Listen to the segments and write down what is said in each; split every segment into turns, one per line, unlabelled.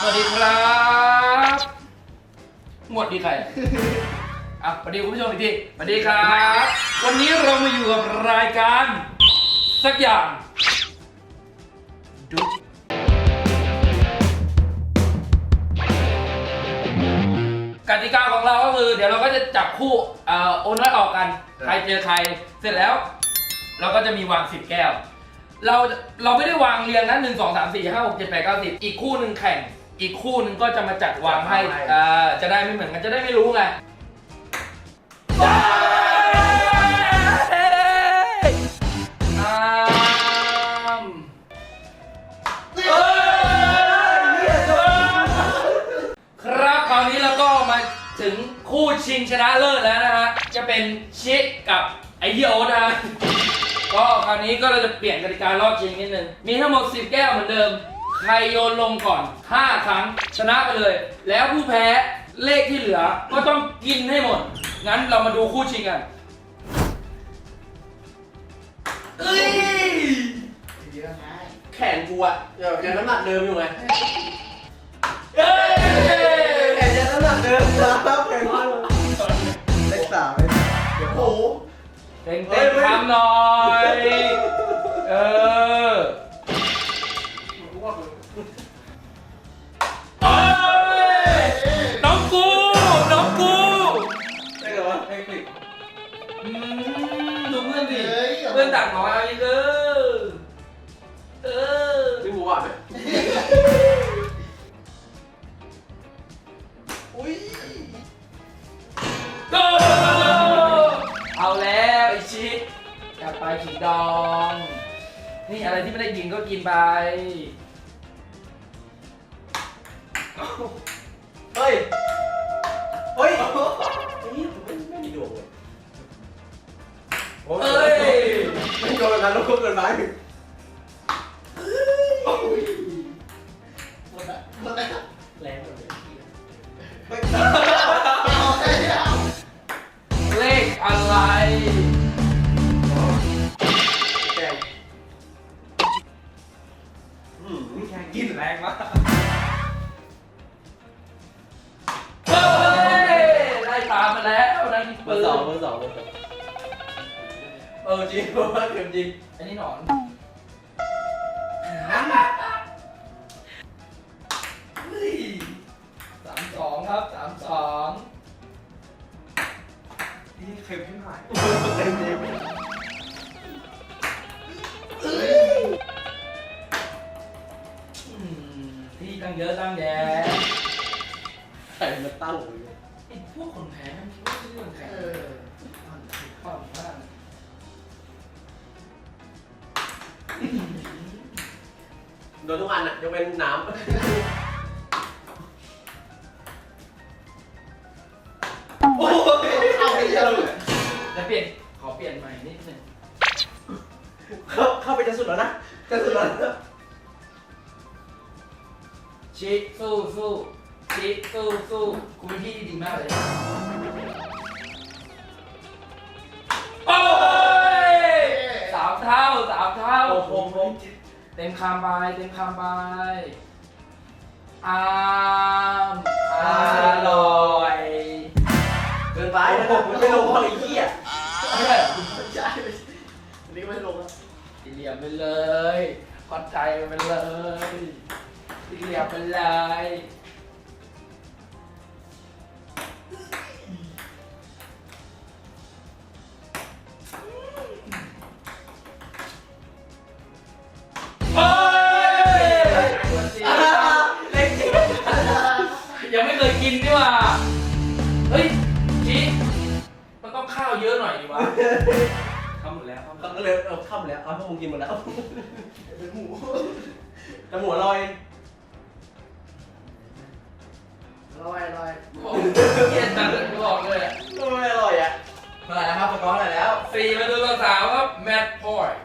สวัสดีครับ หมวดดีใครอะอะสวัสดีคุณผู้ชมอีกทีสวัสดีครับ วันนี้เรามาอยู่กับรายการ สักอย่างดูกติกาของเราก็คือ เดี๋ยวเราก็จะจับคู่เอ่อโอนน้ออกกัน ใครเจอใคร เสร็จแล้ว เราก็จะมีวางสิบแก้ว เราเราไม่ได้วางเรียงนะหนึ่งสองสามสี่ห้าหกเจ็ดแปดเก้าสิบอีกคู่หนึ่งแข่ง อีกคู่หนึ่งก็จะมาจัดวางให้อ่าจะได้ไม่เหมือนกันจะได้ไม่รู้ไงน้ำเอ้ยครับคราวนี้เราก็มาถึงคู่ชิงชนะเลิศแล้วนะฮะ จะเป็นชิคกับไอเหี้ยโอ๊ตนะฮะ ก็คราวนี้ก็เราจะเปลี่ยนกติการรอบชิงนิดนึง มีทั้งหมด 10 แก้วเหมือนเดิม ใครโยนลงก่อน 5 ครั้ง ชนะไปเลย แล้วผู้แพ้เลขที่เหลือ ก็ต้องกินให้หมด งั้นเรามาดูคู่ชิงกันเอ้ย
แขนกูอะยังยังน้ำหนักเดิมอยู่ไง
เอ้ย
แขนยังน้ำหนักเดิมครับแขนกู
เลขสามเดี๋ยว
โอ้โห
เต็งเต็งคำหน่อย อืมดูเพื่อนดิเพื่อนต่างน้อยเอาอีกเออเออ
มีหมูหวานไหมอุ้ย
โกเอาแล้วไอชิดจัดไปขิงดอง นี่อะไรที่ไม่ได้ยินก็กินไป
เฮ้ย เฮ้ย เอ้
ย
ไม่โดนแบบนั้นแล้วก็เกินไปแรงเลย
เลขอะไร
แกงอืมแกงกินแรงมาก
เฮ้ยไล่ตามมาแล้วนั่น
เบอร์สองเบอร์สองเบอร์สอง เออจริงเพราะว่าเกินจริง
อันนี้หนอนเฮ้ยสามสองครับสามสอง
นี่เค็มที่หาย
เต็มจริง
อืมที่ตั้งเยอะตั้งแยะ
ไข่มันตั้งเลย
ไอ้พวกคนแพ้มันคิดว่าเรื่องแข่งความ
โดนทุกอันอะยกเว้นน้ำโอ้ยเอาไปเยอะเลย
แล้วเปลี่ยน ขอเปลี่ยนใหม่นิดหนึง
เข้าเข้าไปจะสุดแล้วนะจะสุดแล้วนะ
ชิสู้สู้ชิสู้สู้คุณเป็นพี่ที่ดีมากเลย สามเท่า
โอ้โหโอ้โห
เต็มคำไปเต็มคำไปอาม
กิน
ดีว่า เฮ้ยชีมันต้องข้าวเยอะหน่อยดีวะข้าวหมดแล้วข้าวหมด
เขา
แล้ว
ก็เลยเอาข้ามแล้วเอาพวกมึงกินหมดแล้ว
เป็นหมู
แต่หมูอร่อย
ลอยลอย
เกียนจังเลยกูบอกเลยอะ
ไม่อร่อยอะ
เท่าไหร่แล้วครับสกอร์เท่าไหร่แล้วสี่ประตูต่อสามครับแมตช์พอยต์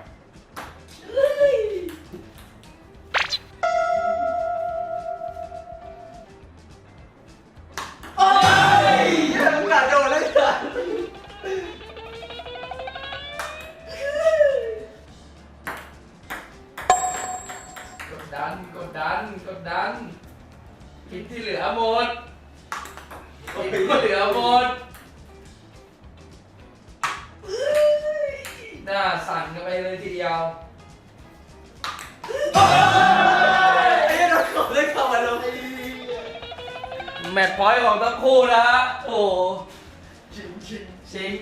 กิน
ที่เหลือหมดหน้าสั่นกันไปเลยทีเดียว
ไอ้เหี้ยโดนเขาได้เข้ามาลง
แมตช์พอยต์ของทั้งคู่นะฮะโอ้โห
ชิงชิง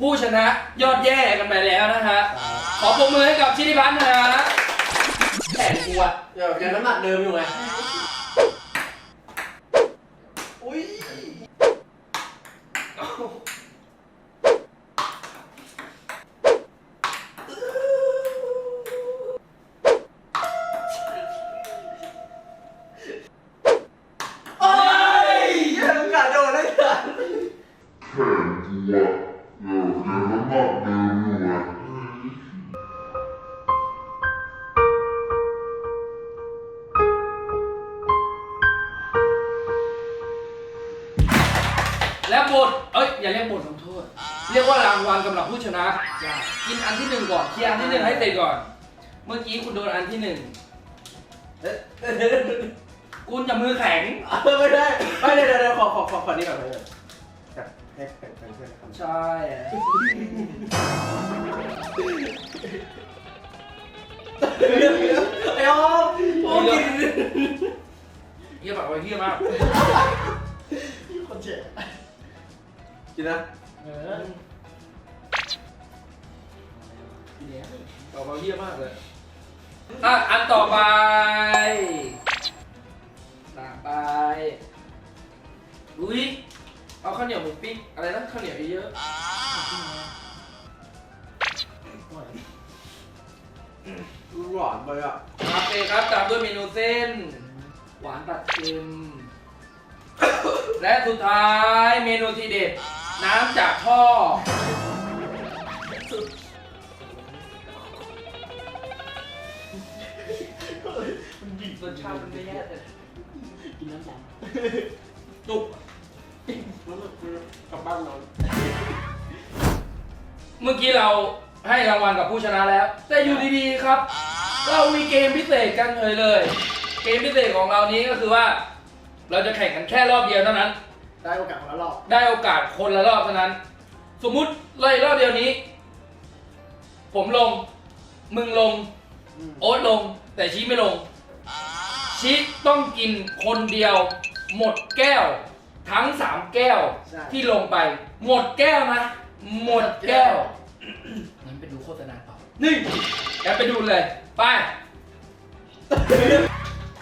ผู้ชนะยอดแย่กันไปแล้วนะฮะ ขอปรบมือให้กับชิติพัฒน์นะฮะแขนกูอะ
เดี๋ยวยังน้ำหนักเดิมอยู่ไงอุ้ย
และ
บทเอ้ยอย่าเรียกบทลงโทษ เรียกว่ารางวัลสำหรับผู้ชนะกินอันที่หนึ่งก่อนเคลียร์อันที่หนึ่งให้เสร็จก่อน เมื่อกี้คุณโดนอันที่หนึ่งคุณจะมือแข็ง
ไม่ได้ไม่เดี๋ยวเดี๋ยวเดี๋ยวขอขอขอขอนี่ก่อนเลยให้แข่งกันเพื่อนนะครับ
ใช่
ไอ้ออมโอ้กิน
เยี่ยมแบบว่าเยี่ยมมาก
คนเจ็บ
กินนะ
เออ
ต่อมาเยี่ยมมากเลยอะอันต่อไปต่อไป อุ้ย เอาข้าวเหนียวหมูปิ้งอะไรนะข้าวเหนียวเยอะ
หวานไปอะ
โอเคครับตามด้วยเมนูเส้น หวานตัดเค็มและสุดท้ายเมนูทีเด็ด น้ำจากท่อ
มันบีบ
รสชาติมันไม่แย่แต่
กินน้ำย
จุก
กลับบ้านนอน
เมื่อกี้เราให้รางวัลกับผู้ชนะแล้ว แต่อยู่ดีๆครับ เรามีเกมพิเศษกันเลยเลย เกมพิเศษของเรานี้ก็คือว่า เราจะแข่งกันแค่รอบเดียวเท่านั้นำ
ได้โอกาสของเราหรอก
ได้โอกาสคนละรอบเท่านั้น สมมุติเลยรอบเดียวนี้ ผมลง มึงลงโอ๊ตลง แต่ชี้ไม่ลง ชี้ต้องกินคนเดียว หมดแก้ว ทั้งสามแก้ว
ใช่
ที่ลงไป หมดแก้วนะ หมดแก้วงั้นไปดูโฆษณาต่อนี่งั้นไปดูเลย ไป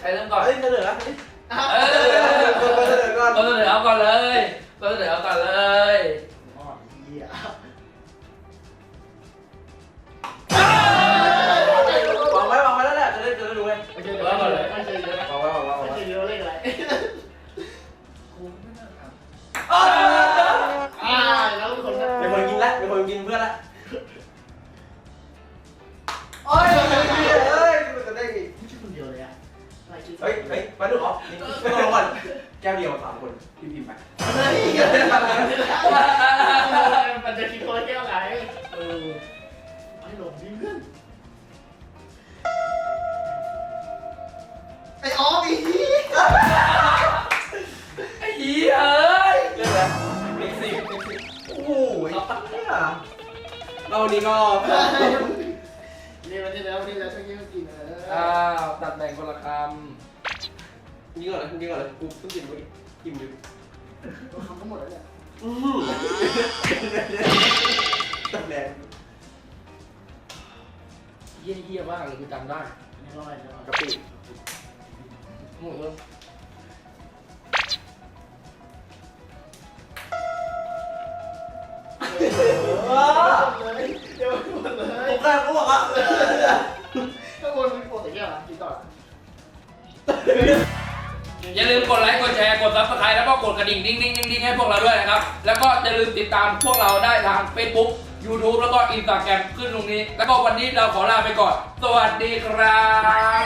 ใครเริ่มก่อน
เฮ้ยเสนอนะ
เออ
เสนอก่อน
ก็เสนอเอาก่อนเลยก็เสนอเอาก่อนเลย
อ๋อเหี้ย นี่
ต้องรางวัลแก้วเดียวสามคนพิมพ์พิมพ์ไป
เฮ้ยมันจะคิดคนละแก้วไง
เออ
ไม่หลงดิเพื่อนไอ้ออฟอีก
ไอ้เหี้ยเอ้ย
เรื่องอะไรมิกซี่มิกซี่โอ้โหเนี่ยเราวันนี้ก็
นี่มันจะแล้วนี่แล้วช่วยกินเออ
อ้าวตัดแบ่งคนละค
ยิงก่อนเลยยิงก่อนเลยกูเพิ่งกินเมื่อกี้กินดู
ทำทั้งหมดแล้วเนี่ย
อือหือตัดแดงำ
เหี้ยเหี้ยมากเลยกูจำได้
นี่ร้อยเดียว
กะปิ
หมดเลย
ว้า
เลยเดี๋ยวหมดเลย
ผมแค่อ้วกอะ
ข้างบนมีโปรตีนอะกินต่อ
อย่าลืมกดไลค์ กดแชร์ กดซับสไครต์แล้วก็กดกระดิ่งดิ้งดิ้งดิ้งให้พวกเราด้วยนะครับ แล้วก็อย่าลืมติดตามพวกเราได้ทาง Facebook YouTube แล้วก็ Instagram ขึ้นตรงนี้ แล้วก็วันนี้เราขอลาไปก่อน สวัสดีครับ